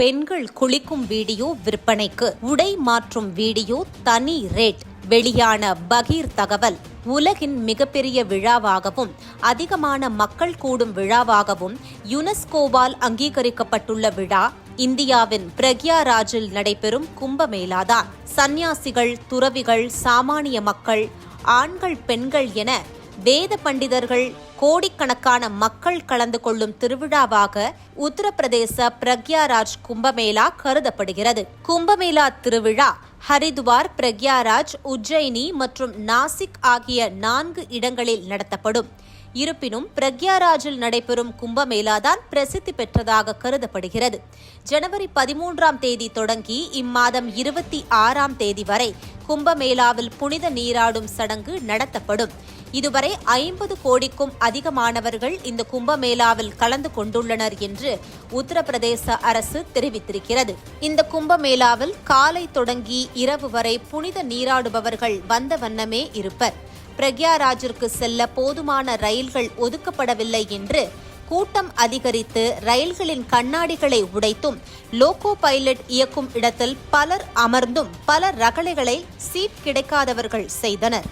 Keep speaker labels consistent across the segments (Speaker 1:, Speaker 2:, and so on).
Speaker 1: பெண்கள் குளிக்கும் வீடியோ விற்பனைக்கு உடை மாற்றும் வீடியோ தனி ரேட். வெளியான பகீர் தகவல் உலகின் மிகப்பெரிய விழாவாகவும் அதிகமான மக்கள் கூடும் விழாவாகவும் யுனெஸ்கோவால் அங்கீகரிக்கப்பட்டுள்ள விழா இந்தியாவின் பிரக்யாராஜில் நடைபெறும் கும்பமேளாதான். சந்நியாசிகள் துறவிகள் சாமானிய மக்கள் ஆண்கள் பெண்கள் என வேத பண்டிதர்கள் கோடிக்கணக்கான மக்கள் கலந்து கொள்ளும் திருவிழாவாக உத்தரப்பிரதேச பிரக்யாராஜ் கும்பமேளா கருதப்படுகிறது. கும்பமேளா திருவிழா ஹரிதுவார் பிரக்யாராஜ் உஜ்ஜயினி மற்றும் நாசிக் ஆகிய நான்கு இடங்களில் நடத்தப்படும். இருப்பினும் பிரக்யாராஜில் நடைபெறும் கும்பமேளாதான் பிரசித்தி பெற்றதாக கருதப்படுகிறது. ஜனவரி பதிமூன்றாம் தேதி தொடங்கி இம்மாதம் இருபத்தி ஆறாம் தேதி வரை கும்பமேளாவில் புனித நீராடும் சடங்கு நடத்தப்படும். இதுவரை ஐம்பது கோடிக்கும் அதிகமானவர்கள் இந்த கும்பமேளாவில் கலந்து கொண்டுள்ளனர் என்று உத்தரப்பிரதேச அரசு தெரிவித்திருக்கிறது. இந்த கும்பமேளாவில் காலை தொடங்கி இரவு வரை புனித நீராடுபவர்கள் வந்த வண்ணமே இருப்பர். பிரக்யாராஜிற்கு செல்ல போதுமான ரயில்கள் ஒதுக்கப்படவில்லை என்று கூட்டம் அதிகரித்து ரயில்களின் கண்ணாடிகளை உடைத்தும் லோகோ பைலட் இயக்கும் இடத்தில் பலர் அமர்ந்தும் பல ரகளைகளை சீட் கிடைக்காதவர்கள் செய்தனர்.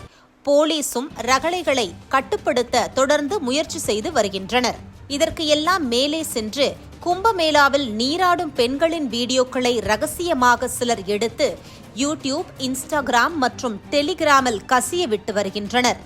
Speaker 1: போலீசும் ரகளைகளை கட்டுப்படுத்த தொடர்ந்து முயற்சி செய்து வருகின்றனர். இதற்கு எல்லாம் மேலே சென்று கும்பமேளாவில் நீராடும் பெண்களின் வீடியோக்களை ரகசியமாக சிலர் எடுத்து யூடியூப் இன்ஸ்டாகிராம் மற்றும் டெலிகிராமில் கசிய விட்டு வருகின்றனர்.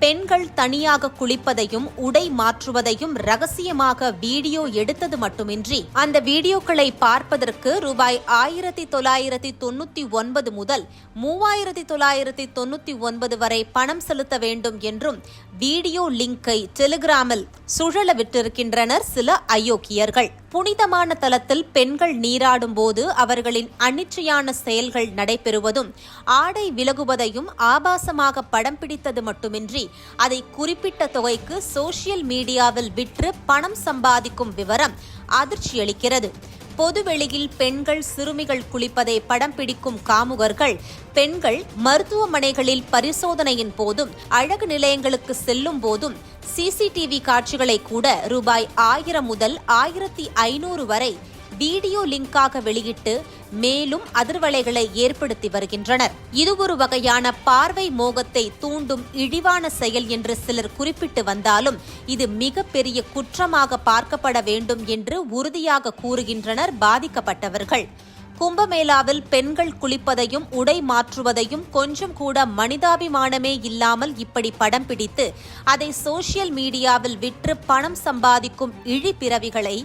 Speaker 1: பெண்கள் தனியாக குளிப்பதையும் உடை மாற்றுவதையும் ரகசியமாக வீடியோ எடுத்தது மட்டுமின்றி அந்த வீடியோக்களை பார்ப்பதற்கு ரூபாய் ஆயிரத்தி தொள்ளாயிரத்தி தொண்ணூத்தி ஒன்பது முதல் மூவாயிரத்தி தொள்ளாயிரத்தி தொண்ணூத்தி ஒன்பது வரை பணம் செலுத்த வேண்டும் என்றும் வீடியோ லிங்கை டெலிகிராமில் சுழல விட்டிருக்கின்றனர் சில அயோக்கியர்கள். புனிதமான தலத்தில் பெண்கள் நீராடும் போது அவர்களின் அனிச்சையான செயல்கள் நடைபெறுவதும் ஆடை விலகுவதையும் ஆபாசமாக படம் பிடித்தது மட்டுமின்றி அதை குறிப்பிட்ட தொகைக்கு சோசியல் மீடியாவில் விற்று பணம் சம்பாதிக்கும் விவரம் அதிர்ச்சியளிக்கிறது. பொதுவெளியில் பெண்கள் சிறுமிகள் குளிப்பதை படம் பிடிக்கும் காமுகர்கள் பெண்கள் மருத்துவமனைகளில் பரிசோதனையின் போதும் அழகு நிலையங்களுக்கு செல்லும் போதும் சிசிடிவி காட்சிகளை கூட ரூபாய் ஆயிரம் முதல் ஆயிரத்தி ஐநூறு வரை வீடியோ லிங்காக வெளியிட்டு மேலும் அதிர்வலைகளை ஏற்படுத்தி வருகின்றனர். இது ஒரு வகையான பார்வை மோகத்தை தூண்டும் இழிவான செயல் என்று சிலர் குறிப்பிட்டு வந்தாலும் இது மிகப்பெரிய குற்றமாக பார்க்கப்பட வேண்டும் என்று உறுதியாக கூறுகின்றனர் பாதிக்கப்பட்டவர்கள். கும்பமேளாவில் பெண்கள் குளிப்பதையும் உடை மாற்றுவதையும் கொஞ்சம் கூட மனிதாபிமானமே இல்லாமல் இப்படி படம் பிடித்து அதை சோசியல் மீடியாவில் விற்று பணம் சம்பாதிக்கும் இழிபிறவிகளை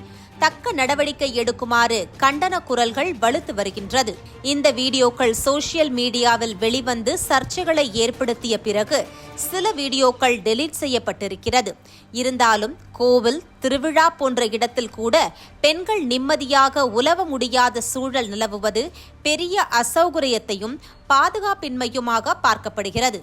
Speaker 1: தக்க நடவடிக்கை எடுக்குமாறு கண்டன குரல்கள் வலுத்து வருகின்றது. இந்த வீடியோக்கள் சோசியல் மீடியாவில் வெளிவந்து சர்ச்சைகளை ஏற்படுத்திய பிறகு சில வீடியோக்கள் டெலீட் செய்யப்பட்டிருக்கிறது. இருந்தாலும் கோவில் திருவிழா போன்ற இடத்தில் கூட பெண்கள் நிம்மதியாக உலவ முடியாத சூழல் நிலவுவது பெரிய அசௌகரியத்தையும் பாதுகாப்பின்மையுமாக பார்க்கப்படுகிறது.